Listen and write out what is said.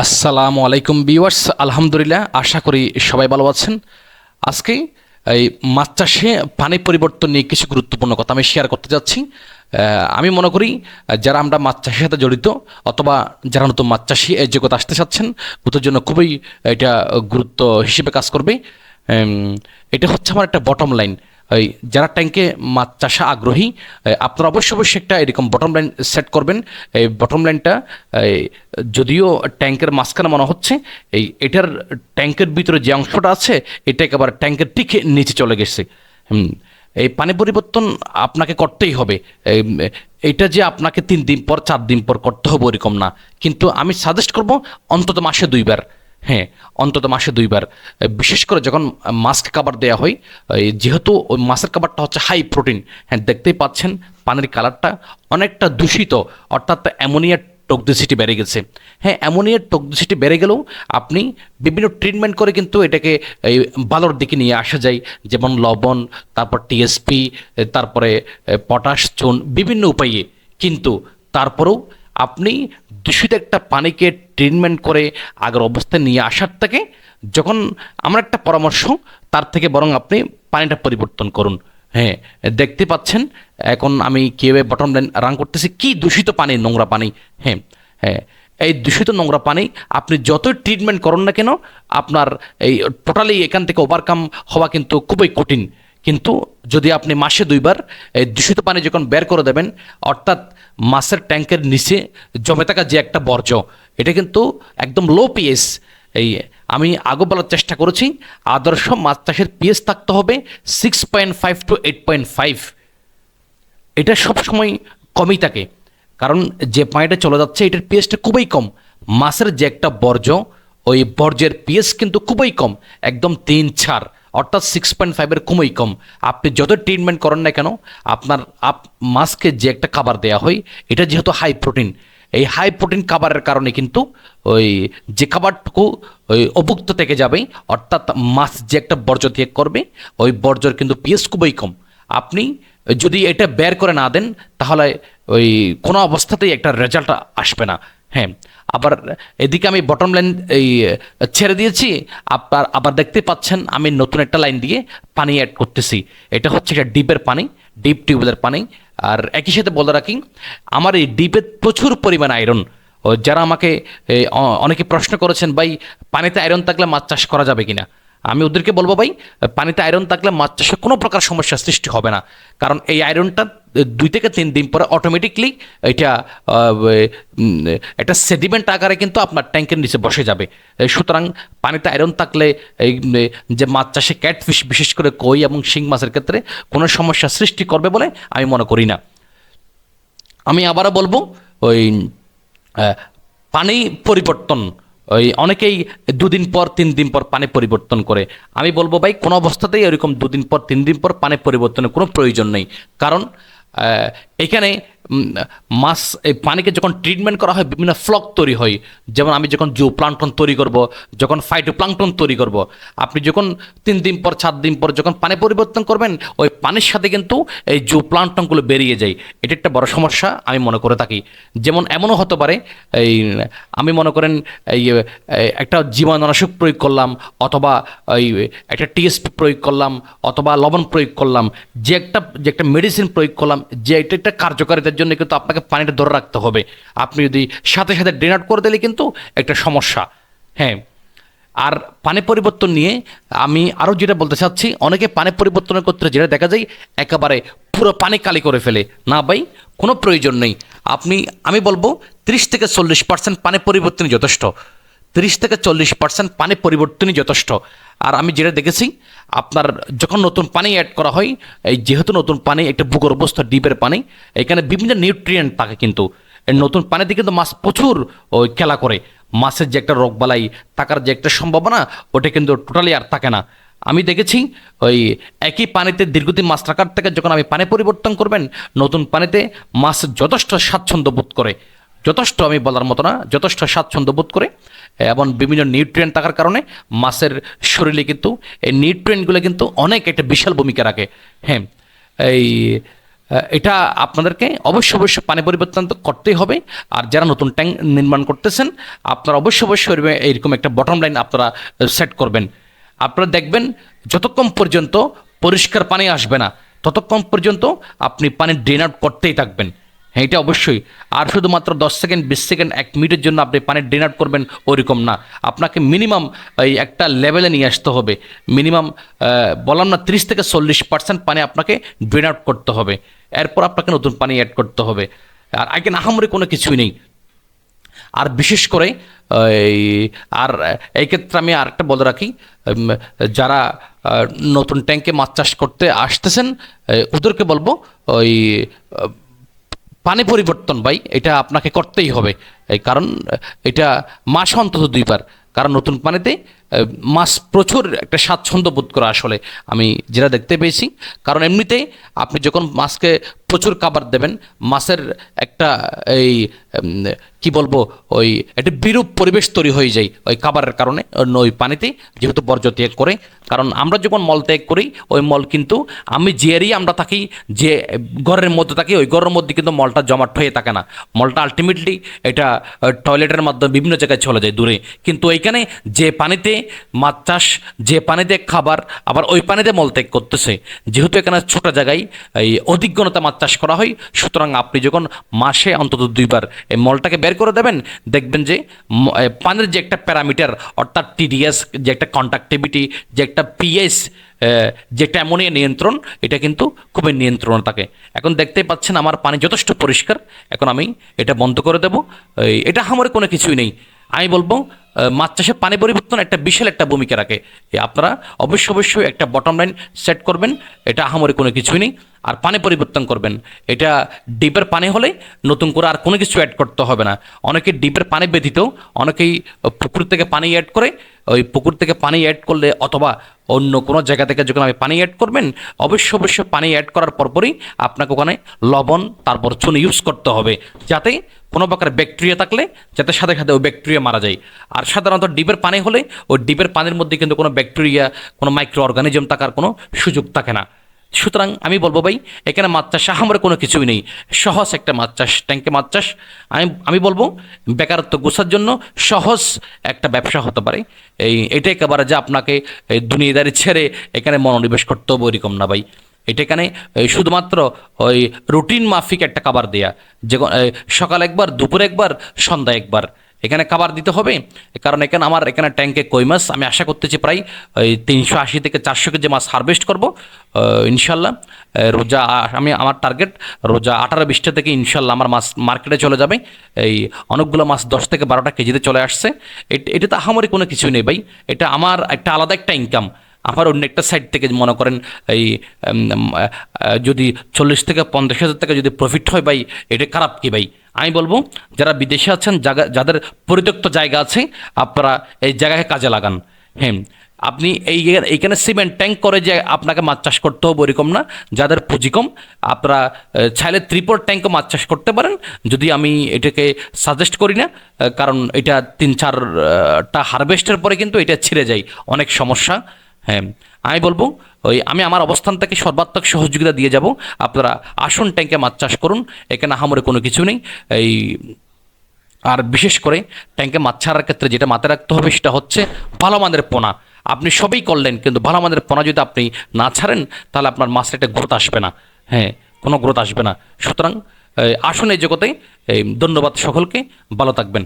আসসালামু আলাইকুম বিওয়ার্স আলহামদুলিল্লাহ, আশা করি সবাই ভালো আছেন। আজকে এই মাছ চাষে পানি পরিবর্তন নিয়ে কিছু গুরুত্বপূর্ণ কথা আমি শেয়ার করতে যাচ্ছি। আমি মনে করি, যারা আমরা মাছ চাষের সাথে জড়িত অথবা যারা নতুন মাছ চাষি এই জগৎ আসতে চাচ্ছেন ওদের জন্য খুবই এটা গুরুত্ব হিসেবে কাজ করবে। এটা হচ্ছে আমার একটা বটম লাইন এই যারা ট্যাঙ্কে মাছ চাষা আগ্রহী আপনারা অবশ্যই অবশ্যই একটা এরকম বটম লাইন সেট করবেন। এই বটম লাইনটা যদিও ট্যাঙ্কের মাঝখানে মনে হচ্ছে, এই এটার ট্যাঙ্কের ভিতরে যে অংশটা আছে, এটা একেবারে ট্যাঙ্কের ঠিক নিচে চলে গেছে। হুম, এই পানি পরিবর্তন আপনাকে করতেই হবে। এইটা যে আপনাকে তিন দিন পর, চার দিন পর করতে হবে, ওরকম না। কিন্তু আমি সাজেস্ট করব, অন্তত মাসে দুইবার। হ্যাঁ অন্তত মাসে দুইবার। বিশেষ করে যখন মাস্ক কাবার দেওয়া হয় যেহেতু ওই মাছের কাবারটা হচ্ছে হাই প্রোটিন হ্যাঁ দেখতেই পাচ্ছেন পানির কালারটা অনেকটা দূষিত, অর্থাৎ অ্যামোনিয়ার টক্সিসিটি বেড়ে গেছে। হ্যাঁ অ্যামোনিয়ার টক্সিসিটি বেড়ে গেলেও আপনি বিভিন্ন ট্রিটমেন্ট করে কিন্তু এটাকে, এই, ভালোর দিকে নিয়ে আসা যায়। যেমন লবণ, তারপর টিএসপি তারপরে পটাশ চুন, বিভিন্ন উপায়ে। কিন্তু তারপরেও আপনি দূষিত একটা পানিকে ট্রিটমেন্ট করে আগের অবস্থায় নিয়ে আসার থেকে যখন আমার একটা পরামর্শ, তার থেকে বরং আপনি পানিটা পরিবর্তন করুন। হ্যাঁ দেখতে পাচ্ছেন, এখন আমি কীভাবে বটম লাইন রান করতেছি, কি দূষিত পানি, নোংরা পানি? হ্যাঁ হ্যাঁ এই দূষিত নোংরা পানি আপনি যতই ট্রিটমেন্ট করুন না কেন, আপনার এই টোটালি এখান থেকে ওভারকাম হওয়া কিন্তু খুবই কঠিন। কিন্তু যদি আপনি মাসে দুইবার এই দূষিত পানি যখন বের করে দেবেন, অর্থাৎ মাছের ট্যাঙ্কের নিচে জমে থাকা যে একটা বর্জ্য, এটা কিন্তু একদম লো পিএস এই আমি আগে বলার চেষ্টা করেছি, আদর্শ মাছ চাষের পিএস থাকতে হবে six point five to eight point five এটা সবসময় কমই থাকে, কারণ যে পানিটা চলে যাচ্ছে, এটার পিএসটা খুবই কম। মাছের যে একটা বর্জ্য, ওই বর্জ্যের পিএস কিন্তু খুবই কম, একদম তিন চার অর্থাৎ সিক্স পয়েন্ট ফাইভের খুবই কম। আপনি যত ট্রিটমেন্ট করেন না কেন, আপনার, আপ মাছকে যে একটা খাবার দেওয়া হয়, এটা যেহেতু হাই প্রোটিন এই হাই প্রোটিন খাবারের কারণে কিন্তু ওই যে খাবারটুকু ওই অভুক্ত থেকে যাবে, অর্থাৎ মাছ যে একটা বর্জ্য ত্যাগ করবে, ওই বর্জ্যর কিন্তু পিএস খুবই কম। আপনি যদি এটা বের করে না দেন, তাহলে ওই কোনো অবস্থাতেই একটা রেজাল্ট আসবে না। হ্যাঁ আবার এদিকে আমি বটম লাইন এই, ছেড়ে দিয়েছি আপনার আবার দেখতে পাচ্ছেন আমি নতুন একটা লাইন দিয়ে পানি অ্যাড করতেছি। এটা হচ্ছে একটা ডিপের পানি ডিপ টিউবওয়েলের পানি। আর একই সাথে বলে রাখি, আমার এই ডিপে প্রচুর পরিমাণ আয়রন যারা আমাকে অনেকে প্রশ্ন করেছেন, ভাই, পানিতে আয়রন থাকলে মাছ চাষ করা যাবে কিনা? আমি ওদেরকে বলব, ভাই, পানিতে আয়রন থাকলে মাছ চাষে কোনো প্রকার সমস্যার সৃষ্টি হবে না। কারণ এই আয়রনটা দুই থেকে তিন দিন পরে অটোমেটিকলি এটা একটা সেডিমেন্ট আকারে কিন্তু আপনার ট্যাঙ্কের নিচে বসে যাবে। সুতরাং পানিতে আয়রন থাকলে এই যে মাছ চাষে ক্যাটফিশ বিশেষ করে কই এবং শিং মাছের ক্ষেত্রে কোনো সমস্যা সৃষ্টি করবে বলে আমি মনে করি না। আমি আবারও বলব, ওই পানি পরিবর্তন, ওই, অনেকেই দুদিন পর তিন দিন পর পানি পরিবর্তন করে। আমি বলব ভাই, কোনো অবস্থাতেই এরকম দুদিন পর, তিন দিন পর পানি পরিবর্তনের কোনো প্রয়োজন নেই। কারণ 哎，এখানে মাছ এই পানিকে যখন ট্রিটমেন্ট করা হয়, বিভিন্ন ফ্লক তৈরি হয়। যেমন আমি যখন জু প্লান্টন তৈরি করব, যখন ফাইটো প্লান্টন তৈরি করব, আপনি যখন তিন দিন পর চার দিন পর যখন পানি পরিবর্তন করবেন, ওই পানির সাথে কিন্তু এই জু প্লান্টনগুলো বেরিয়ে যায়। এটা একটা বড় সমস্যা, আমি মনে করে থাকি। যেমন এমনও হতে পারে, এই, আমি মনে করেন, এই এই, একটা জীবাণুনাশক প্রয়োগ করলাম, অথবা এই, একটা টিএসপি প্রয়োগ করলাম, অথবা লবণ প্রয়োগ করলাম, যে একটা যে একটা মেডিসিন প্রয়োগ করলাম, যে এটা একটা কার্যকারিতার জন্য কিন্তু আপনাকে পানিটা ধরে রাখতে হবে। আপনি যদি সাথে সাথে ড্রেন আউট করে দিলে কিন্তু একটা সমস্যা। হ্যাঁ আর পানি পরিবর্তন নিয়ে আমি আরও যেটা বলতে চাচ্ছি, অনেকে পানি পরিবর্তনের ক্ষেত্রে যেটা দেখা যায়, একেবারে পুরো পানি কালি করে ফেলে। না ভাই, কোনো প্রয়োজন নেই। আপনি, আমি বলব, ত্রিশ থেকে চল্লিশ পার্সেন্ট পানি পরিবর্তনই যথেষ্ট। তিরিশ থেকে চল্লিশ পার্সেন্ট পানি পরিবর্তনই যথেষ্ট। আর আমি যেটা দেখেছি, আপনার যখন নতুন পানি অ্যাড করা হয়, এই যেহেতু নতুন পানি, একটা ভূগর্ভস্থ ডিপের পানি, এখানে বিভিন্ন নিউট্রিয়েন্ট থাকে কিন্তু। নতুন পানিতে কিন্তু মাছ প্রচুর ওই খেলা করে। মাছের যে একটা রোগবালাই, থাকার যে একটা সম্ভাবনা, ওটা কিন্তু টোটালি আর থাকে না। আমি দেখেছি, ওই, একই পানিতে দীর্ঘদিন মাছ রাখার থেকে যখন আমি পানি পরিবর্তন করবেন, নতুন পানিতে মাছ যথেষ্ট স্বাচ্ছন্দ্য বোধ করে। যথেষ্ট আমি বলার মতো না, যথেষ্ট স্বাচ্ছন্দ্য বোধ করে, এবং বিভিন্ন নিউট্রিয়েন্ট থাকার কারণে মাছের শরীরে কিন্তু এই নিউট্রিয়েন্টগুলো কিন্তু অনেক একটা বিশাল ভূমিকা রাখে। হ্যাঁ এই এটা আপনাদেরকে অবশ্যই অবশ্যই পানি পরিবর্তন তো করতেই হবে, আর যারা নতুন ট্যাঙ্ক নির্মাণ করতেছেন, আপনারা অবশ্যই অবশ্যই এইরকম একটা বটম লাইন আপনারা সেট করবেন। আপনারা দেখবেন যতক্ষণ পর্যন্ত পরিষ্কার পানি আসবে না, ততক্ষণ পর্যন্ত আপনি পানি ড্রেন আউট করতেই থাকবেন। হ্যাঁ এটা অবশ্যই। আর শুধুমাত্র দশ সেকেন্ড, বিশ সেকেন্ড, এক মিনিটের জন্য আপনি পানি ড্রেন আউট করবেন ওইরকম না। আপনাকে মিনিমাম এই একটা লেভেলে নিয়ে আসতে হবে। মিনিমাম বললাম না, তিরিশ থেকে চল্লিশ পার্সেন্ট পানি আপনাকে ড্রেন আউট করতে হবে। এরপর আপনাকে নতুন পানি অ্যাড করতে হবে। আর আগে, আহামরি কোনো কিছুই নেই। আর বিশেষ করে আর, এই ক্ষেত্রে আমি আরেকটা বলে রাখি যারা নতুন ট্যাঙ্কে মাছ চাষ করতে আসতেছেন ওদেরকে বলব, ওই পানি পরিবর্তন ভাই, এটা আপনাকে করতেই হবে। এই কারণ, এটা মাস অন্তত দুইবার। কারণ নতুন পানিতে মাছ প্রচুর একটা স্বাচ্ছন্দ্য বোধ করা আসলে আমি যেটা দেখতে পেয়েছি। কারণ এমনিতেই আপনি যখন মাছকে প্রচুর খাবার দেবেন মাছের একটা এই কি বলব, ওই একটা বিরূপ পরিবেশ তৈরি হয়ে যায় ওই খাবারের কারণে ওই পানিতে, যেহেতু বর্জ্য ত্যাগ করে। কারণ আমরা যখন মল ত্যাগ করি, ওই মল কিন্তু আমি এরিয়া আমরা থাকি, যে ঘরের মধ্যে থাকি, ওই ঘরের মধ্যে কিন্তু মলটা জমাট হয়ে থাকে না। মলটা আলটিমেটলি এটা টয়লেটের মাধ্যমে বিভিন্ন জায়গায় চলে যায় দূরে। কিন্তু এইখানে যে পানিতে মাছ চাষ যে পানিতে খাবার, আবার ওই পানিতে মল ত্যাগ করতেছে। যেহেতু এখানে ছোট জায়গায় এই অধিক মাছ চাষ করা হয়, সুতরাং আপনি যখন মাসে অন্তত দুইবার এই মলটাকে বের করে দেবেন, দেখবেন যে পানির যে একটা প্যারামিটার, অর্থাৎ টিডিএস, যে একটা কন্ট্রাক্টিভিটি যে একটা পিএস যে একটা অ্যামোনিয়া নিয়ন্ত্রণ, এটা কিন্তু খুবই নিয়ন্ত্রণ থাকে। এখন দেখতেই পাচ্ছেন আমার পানি যথেষ্ট পরিষ্কার। এখন আমি এটা বন্ধ করে দেবো। এটা আমার কোনো কিছুই নেই। আমি বলব মাছ চাষে পানি পরিবর্তন একটা বিশাল একটা ভূমিকা রাখে। আপনারা অবশ্য অবশ্যই একটা বটম লাইন সেট করবেন, এটা আহামরি কোনো কিছুই নেই। আর পানি পরিবর্তন করবেন, এটা ডিপের পানি হলে নতুন করে আর কোনো কিছু অ্যাড করতে হবে না। অনেকে ডিপের পানি ব্যতীত, অনেকেই পুকুর থেকে পানি অ্যাড করে, ওই পুকুর থেকে পানি অ্যাড করলে অথবা অন্য কোনো জায়গা থেকে যখন আপনি পানি অ্যাড করবেন অবশ্য অবশ্যই পানি অ্যাড করার পরপরই আপনাকে ওখানে লবণ, তারপর চুন ইউজ করতে হবে। যাতে কোনো প্রকার ব্যাকটেরিয়া থাকলে যাতে সাথে সাথে ওই ব্যাকটেরিয়া মারা যায়। আর সাধারণত ডিপের পানি হলে ওই ডিপের পানির মধ্যে কিন্তু কোনো ব্যাকটেরিয়া, কোনো মাইক্রো অর্গানিজম থাকার কোনো সুযোগ থাকে না। সুতরাং আমি বলব ভাই, এখানে মাছ চাষ কোনো কিছুই নেই। সহজ একটা মাছ চাষ ট্যাঙ্কে মাছ চাষ। আমি আমি বলব, বেকারত্ব গোছার জন্য সহজ একটা ব্যবসা হতে পারে। এই এটা একেবারে যে আপনাকে এই দুনিয়াদারি ছেড়ে এখানে মনোনিবেশ করতে হবে ওইরকম না ভাই। এটা এখানে শুধুমাত্র ওই রুটিন মাফিক একটা খাবার দেয়া। যে সকাল একবার, দুপুর একবার, সন্ধ্যা একবার। এখানে খাবার দিতে হবে, কারণ এখানে আমার এখানে ট্যাঙ্কে কই মাছ, আমি আশা করতেছি প্রায় ওই তিনশো আশি থেকে চারশো কেজি মাছ হারভেস্ট করব ইনশাল্লাহ। রোজা আমি আমার টার্গেট রোজা আঠারো বিশটা থেকে ইনশাল্লাহ আমার মাছ মার্কেটে চলে যাবে। এই অনেকগুলো মাছ দশ থেকে বারোটা কেজিতে চলে আসছে। এট- তো আহামরি কোনো কিছু নেই ভাই। এটা আমার একটা আলাদা একটা ইনকাম আমার অন্য একটা সাইড থেকে মনে করেন এই যদি চল্লিশ থেকে পঞ্চাশ হাজার টাকা যদি প্রফিট হয় ভাই, এটা খারাপ কি ভাই? আমি বলব, যারা বিদেশে আছেন জায়গা যাদের পরিত্যক্ত জায়গা আছে, আপনারা এই জায়গাকে কাজে লাগান। হ্যাঁ আপনি এই এইখানে সিমেন্ট ট্যাঙ্ক করে যে আপনাকে মাছ চাষ করতে হবে ওরকম না, যাদের পুঁজি কম, আপনারা চাইলে ত্রিপল ট্যাঙ্কও মাছ চাষ করতে পারেন। যদি আমি এটাকে সাজেস্ট করি না কারণ এটা তিন চারটা হারভেস্টের পরে কিন্তু এটা ছিঁড়ে যায়, অনেক সমস্যা। হ্যাঁ আমি বলব, ওই আমি আমার অবস্থান থেকে সর্বাত্মক সহযোগিতা দিয়ে যাব। আপনারা আসন ট্যাঙ্কে মাছ চাষ করুন, এখানে আহামরে কোনো কিছু নেই। এই, আর বিশেষ করে ট্যাঙ্কে মাছ ছাড়ার ক্ষেত্রে যেটা মাথায় রাখতে হবে সেটা হচ্ছে ভালো মানের পোনা। আপনি সবই করলেন, কিন্তু ভালো মানের পোনা যদি আপনি না ছাড়েন, তাহলে আপনার মাছের একটা গ্রোথ আসবে না। হ্যাঁ কোনো গ্রোথ আসবে না। সুতরাং আসুন এই জগতে। ধন্যবাদ সকলকে। ভালো থাকবেন।